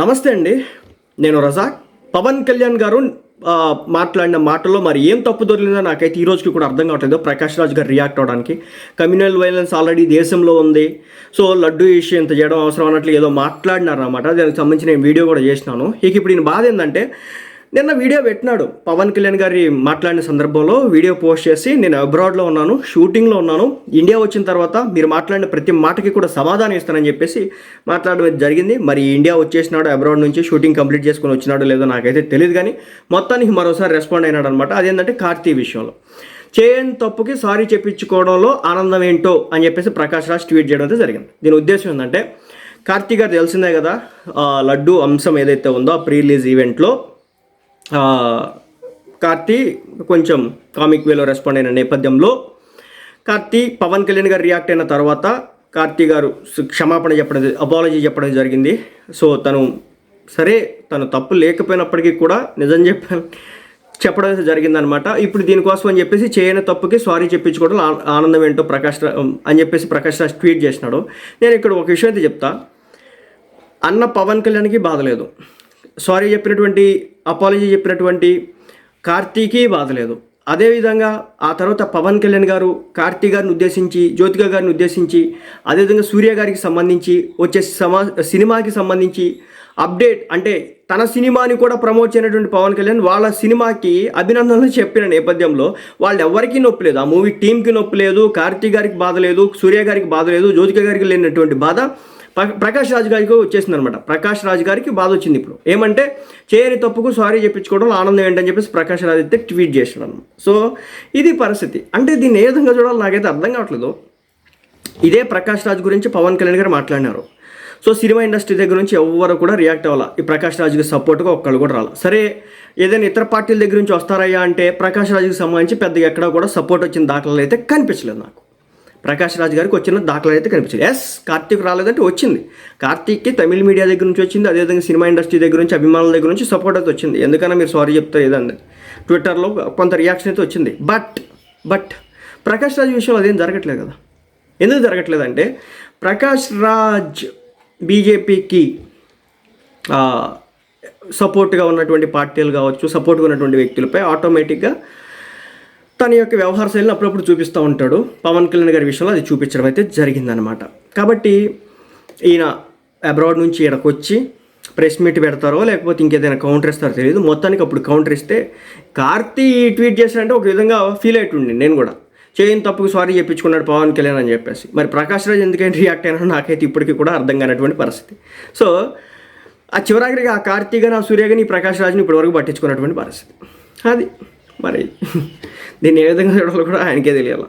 నమస్తే అండి. నేను రజాక్. పవన్ కళ్యాణ్ గారు మాట్లాడిన మాటల్లో మరి ఏం తప్పు దొరికిందో నాకైతే ఈ రోజుకి కూడా అర్థం కావట్లేదు. ప్రకాష్ రాజ్ గారు రియాక్ట్ అవడానికి. కమ్యూనల్ వైలెన్స్ ఆల్రెడీ దేశంలో ఉంది. సో లడ్డు ఇష్యూ ఇంత చేయడం అవసరం అన్నట్లు ఏదో మాట్లాడినారు అనమాట దానికి సంబంధించి నేను వీడియో కూడా చేసినాను. ఇక ఇప్పుడు ఈయన బాధ ఏంటంటే నిన్న వీడియో పెట్టినాడు. పవన్ కళ్యాణ్ గారి మాట్లాడిన సందర్భంలో వీడియో పోస్ట్ చేసి నేను అబ్రాడ్లో ఉన్నాను షూటింగ్లో ఉన్నాను. ఇండియా వచ్చిన తర్వాత మీరు మాట్లాడిన ప్రతి మాటకి కూడా సమాధానం ఇస్తానని చెప్పేసి మాట్లాడడం జరిగింది. మరి ఇండియా వచ్చేసినాడు అబ్రాడ్ నుంచి షూటింగ్ కంప్లీట్ చేసుకుని వచ్చినాడో లేదో నాకైతే తెలియదు కానీ మొత్తానికి మరోసారి రెస్పాండ్ అయినాడు అనమాట అదేంటంటే కార్తీ విషయంలో. చేయని తప్పుకి సారీ చెప్పించుకోవడంలో ఆనందం ఏంటో అని చెప్పేసి ప్రకాష్ రాజ్ ట్వీట్ చేయడం అయితే జరిగింది. దీని ఉద్దేశం ఏంటంటే కార్తీ గారు తెలిసిందే కదా లడ్డు అంశం ఏదైతే ఉందో ఆ ప్రీ రిలీజ్ ఈవెంట్లో కార్తీ కొంచెం కామిక్ వేలో రెస్పాండ్ అయిన నేపథ్యంలో కార్తీ పవన్ కళ్యాణ్ గారు రియాక్ట్ అయిన తర్వాత కార్తీ గారు క్షమాపణ చెప్పడం అపాలజీ చెప్పడం జరిగింది. సో తను సరే తను తప్పు లేకపోయినప్పటికీ కూడా నిజం చెప్ప చెప్పడం జరిగిందనమాట ఇప్పుడు దీనికోసం అని చెప్పేసి చేయని తప్పుకి సారీ చెప్పించుకోవడం ఆ- ఆనందం ఏంటో ప్రకాష్ అని చెప్పేసి ప్రకాష్ రాజ్ ట్వీట్ చేసినాడు. నేను ఇక్కడ ఒక విషయం అయితే చెప్తా. అన్న పవన్ కళ్యాణ్కి బాధ లేదు. సారీ చెప్పినటువంటి అపాలజీ చెప్పినటువంటి కార్తీకి బాధ లేదు అదేవిధంగా ఆ తర్వాత పవన్ కళ్యాణ్ గారు కార్తీ గారిని ఉద్దేశించి జ్యోతిక గారిని ఉద్దేశించి అదేవిధంగా సూర్య గారికి సంబంధించి వచ్చే సమా సినిమాకి సంబంధించి అప్డేట్ అంటే తన సినిమాని కూడా ప్రమోట్ చేయనటువంటి పవన్ కళ్యాణ్ వాళ్ళ సినిమాకి అభినందనలు చెప్పిన నేపథ్యంలో వాళ్ళు ఎవరికీ నొప్పి లేదు ఆ మూవీ టీంకి నొప్పి లేదు కార్తీ గారికి బాధ లేదు సూర్య గారికి బాధ లేదు జ్యోతిక గారికి లేనటువంటి బాధ ప్రకాష్ రాజ్ గారికి వచ్చేసింది అనమాట ప్రకాష్ రాజ్ గారికి బాధ వచ్చింది ఇప్పుడు. ఏమంటే చేయని తప్పుకు సారీ చెప్పించుకోవడంలో ఆనందం ఏంటని చెప్పేసి ప్రకాష్ రాజ్ అయితే ట్వీట్ చేసినాడు అనమాట సో ఇది పరిస్థితి. అంటే దీన్ని ఏ విధంగా చూడాలో నాకైతే అర్థం కావట్లేదు. ఇదే ప్రకాష్ రాజ్ గురించి పవన్ కళ్యాణ్ గారు మాట్లాడినారు. సో సినిమా ఇండస్ట్రీ దగ్గర నుంచి ఎవ్వరు కూడా రియాక్ట్ అవ్వాలా? ఈ ప్రకాష్ రాజ్కి సపోర్ట్గా ఒక్కళ్ళు కూడా రాలా? సరే ఏదైనా ఇతర పార్టీల దగ్గర నుంచి వస్తారయ్యా అంటే ప్రకాష్ రాజుకి సంబంధించి పెద్దగా ఎక్కడా కూడా సపోర్ట్ వచ్చిన దాఖలాలు అయితే కనిపించలేదు నాకు. ప్రకాష్ రాజ్ గారికి వచ్చిన దాఖలాలు అయితే కనిపించింది ఎస్ కార్తీక్ రాలేదంటే వచ్చింది. కార్తీక్కి తమిళ మీడియా దగ్గర నుంచి వచ్చింది అదేవిధంగా సినిమా ఇండస్ట్రీ దగ్గర నుంచి అభిమానుల దగ్గర నుంచి సపోర్ట్ అయితే వచ్చింది. ఎందుకన్నా మీరు సారీ చెప్తారు ఏదండి ట్విట్టర్లో కొంత రియాక్షన్ అయితే వచ్చింది. బట్ బట్ ప్రకాష్ రాజ్ విషయంలో అదేం జరగట్లేదు కదా. ఎందుకు జరగట్లేదంటే ప్రకాష్ రాజ్ బీజేపీకి సపోర్ట్గా ఉన్నటువంటి పార్టీలు కావచ్చు సపోర్ట్గా ఉన్నటువంటి వ్యక్తులపై ఆటోమేటిక్గా తన యొక్క వ్యవహార శైలిని అప్పుడప్పుడు చూపిస్తూ ఉంటాడు. పవన్ కళ్యాణ్ గారి విషయంలో అది చూపించడం అయితే జరిగిందనమాట కాబట్టి ఈయన అబ్రాడ్ నుంచి ఇక్కడికి వచ్చి ప్రెస్ మీట్ పెడతారో లేకపోతే ఇంకేదైనా కౌంటర్ ఇస్తారో తెలియదు. మొత్తానికి అప్పుడు కౌంటర్ ఇస్తే కార్తీ ట్వీట్ చేశారంటే ఒక విధంగా ఫీల్ అవుతుండే నేను కూడా. చేయని తప్పుకు సారీ చెప్పించుకున్నాడు పవన్ కళ్యాణ్ అని చెప్పేసి. మరి ప్రకాష్ రాజ్ ఎందుకని రియాక్ట్ అయినా నాకైతే ఇప్పటికీ కూడా అర్థం కానటువంటి పరిస్థితి. సో ఆ చివరాఖరికి ఆ కార్తీగా ఆ సూర్యగాని ఈ ప్రకాష్ రాజ్ని ఇప్పటివరకు పట్టించుకున్నటువంటి పరిస్థితి. అది. మరి దీన్ని ఏ విధంగా చూడాలో కూడా ఆయనకే తెలియాలి.